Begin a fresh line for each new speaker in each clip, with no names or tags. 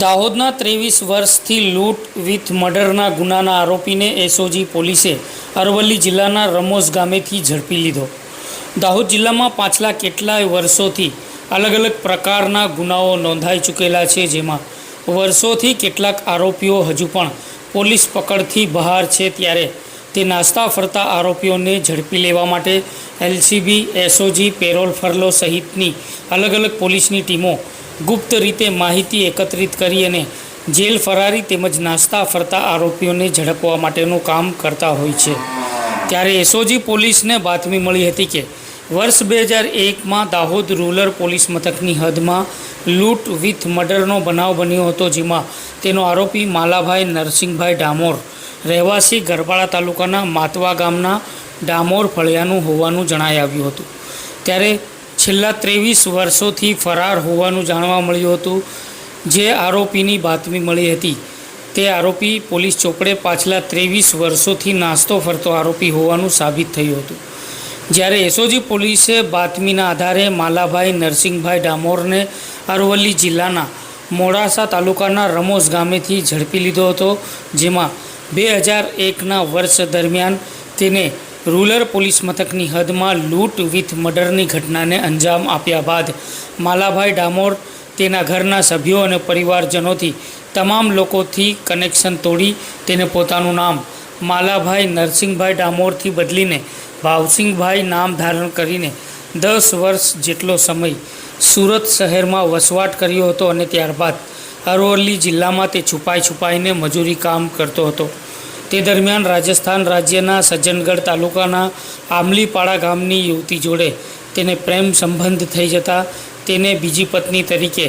દાહોદના ત્રેવીસ વર્ષથી લૂંટ વિથ મર્ડરના ગુનાના આરોપીને એસઓજી પોલીસે અરવલ્લી જિલ્લાના રમોસ ગામેથી ઝડપી લીધો. દાહોદ જિલ્લામાં પાછલા કેટલાય વર્ષોથી અલગ અલગ પ્રકારના ગુનાઓ નોંધાઈ ચૂકેલા છે, જેમાં વર્ષોથી કેટલાક આરોપીઓ હજુ પણ પોલીસ પકડથી બહાર છે, ત્યારે તે નાસ્તા ફરતા આરોપીઓને ઝડપી લેવા માટે એલસીબી, એસઓજી, પેરોલ ફરલો સહિતની અલગ અલગ પોલીસની ટીમો ગુપ્ત રીતે માહિતી એકત્રિત કરી અને જેલ ફરારી તેમજ નાસ્તા ફરતા આરોપીઓને ઝડપવા માટેનું કામ કરતા હોય છે. ત્યારે એસઓજી પોલીસને બાતમી મળી હતી કે વર્ષ બે હજાર એકમાં દાહોદ રૂરલ પોલીસ મથકની હદમાં લૂંટ વિથ મર્ડરનો બનાવ બન્યો હતો, જેમાં તેનો આરોપી માલાભાઈ નરસિંહભાઈ ડામોર રહેવાસી ગરબાડા તાલુકાના માતવા ગામના ડામોર ફળિયાનું હોવાનું જણાઈ આવ્યું હતું. ત્યારે છેલ્લા ત્રેવીસ વર્ષોથી ફરાર હોવાનું જાણવા મળ્યું હતું. જે આરોપીની બાતમી મળી હતી. તે આરોપી પોલીસ ચોપડે પાછલા ત્રેવીસ વર્ષોથી નાસ્તો ફરતો આરોપી હોવાનું સાબિત થયું હતું. જ્યારે એસઓજી પોલીસે બાતમીના આધારે માલાભાઈ નરસિંહભાઈ ડામોરને અરવલ્લી જિલ્લાના મોડાસા તાલુકાના રમોસ ગામેથી ઝડપી લીધો હતો, જેમાં બે હજાર એકના વર્ષ દરમિયાન તેને રૂરલ પોલીસ મથકની હદમાં લૂંટ વિથ મર્ડરની ઘટનાને અંજામ આપ્યા બાદ માલાભાઈ ડામોર, તેના ઘરના સભ્યો અને પરિવારજનોથી તમામ લોકોથી કનેક્શન તોડી તેને પોતાનું નામ માલાભાઈ નરસિંહભાઈ ડામોરથી બદલીને ભાવસિંહભાઈ નામ ધારણ કરીને દસ વર્ષ જેટલો સમય સુરત શહેરમાં વસવાટ કર્યો હતો અને ત્યારબાદ અરવલ્લી જિલ્લામાં તે છુપાઈ છુપાઈને મજૂરી કામ કરતો હતો. તે દરમિયાન રાજસ્થાન રાજ્યના સજ્જનગઢ તાલુકાના આમલીપાડા ગામની યુવતી જોડે તેને પ્રેમ સંબંધ થઈ જતા તેને બીજી પત્ની તરીકે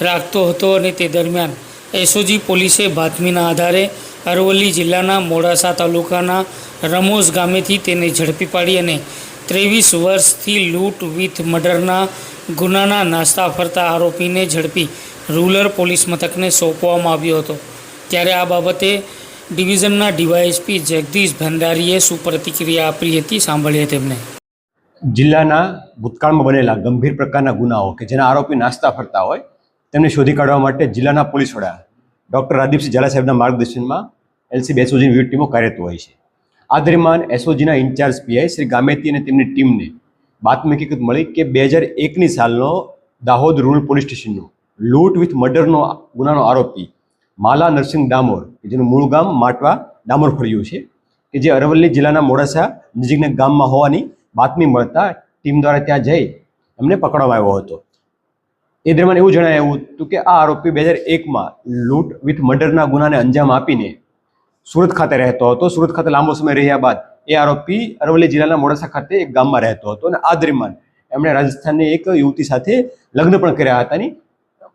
રાખતો હતો અને તે દરમિયાન એસઓજી પોલીસે બાતમીના આધારે અરવલ્લી જિલ્લાના મોડાસા તાલુકાના રમોસ ગામેથી તેને ઝડપી પાડી અને ત્રેવીસ વર્ષથી લૂંટ વિથ મર્ડરના ગુનાના નાસ્તા ફરતા આરોપીને ઝડપી રૂરલ પોલીસ મથકને સોંપવામાં આવ્યો હતો. ત્યારે આ બાબતે ડિવિઝનના ડીવાયએસપી જગદીશ ભંડારીએ શું પ્રતિક્રિયા આપી હતી, સાંભળીએ તેમને.
જિલ્લાના ભૂતકાળમાં બનેલા ગંભીર પ્રકારના ગુનાઓ કે જેના આરોપી નાસ્તા ફરતા હોય, તેમને શોધી કાઢવા માટે જિલ્લાના પોલીસ વડા ડૉક્ટર રાદીપસિંહ ઝાલા સાહેબના માર્ગદર્શનમાં એલસીબી એસઓજીની વિવિધ ટીમો કાર્યરત હોય છે. આ દરમિયાન એસઓજીના ઇન્ચાર્જ પીઆઈ શ્રી ગામેતી અને તેમની ટીમને બાતમી હકીકત મળી કે બે હજાર એકની સાલનો દાહોદ રૂરલ પોલીસ સ્ટેશનનો લૂંટ વિથ મર્ડરનો ગુનાનો આરોપી માલા નરસિંહ ડામોર, કે જેનું મૂળ ગામ માટવા ડામોર ફર્યું છે, કે જે અરવલ્લી જિલ્લાના મોડાસા નજીકના ગામમાં હોવાની બાતમી મળતા ટીમ દ્વારા ત્યાં જઈ એમને પકડવામાં આવ્યો હતો. એ દરમિયાન એવું જણાયું હતું કે આ આરોપી બે હજાર એકમાં લૂંટ વિથ મર્ડરના ગુનાને અંજામ આપીને સુરત ખાતે રહેતો હતો. સુરત ખાતે લાંબો સમય રહ્યા બાદ એ આરોપી અરવલ્લી જિલ્લાના મોડાસા ખાતે એક ગામમાં રહેતો હતો અને આ દરમિયાન એમણે રાજસ્થાનની એક યુવતી સાથે લગ્ન પણ કર્યા હતાની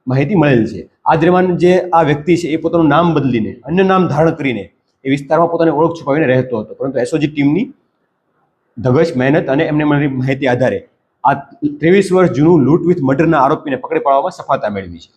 માહિતી મળેલ છે. આ દરમિયાન જે આ વ્યક્તિ છે, એ પોતાનું નામ બદલીને, અન્ય નામ ધારણ કરીને, એ વિસ્તારમાં પોતાની ઓળખ છુપાવીને રહેતો હતો. પરંતુ એસઓજી ટીમની ધગશ, મહેનત અને એમને મળેલી માહિતી આધારે આ ત્રેવીસ વર્ષ જૂનું લૂંટ વિથ મર્ડરના આરોપીને પકડી પાડવામાં સફળતા મેળવી છે.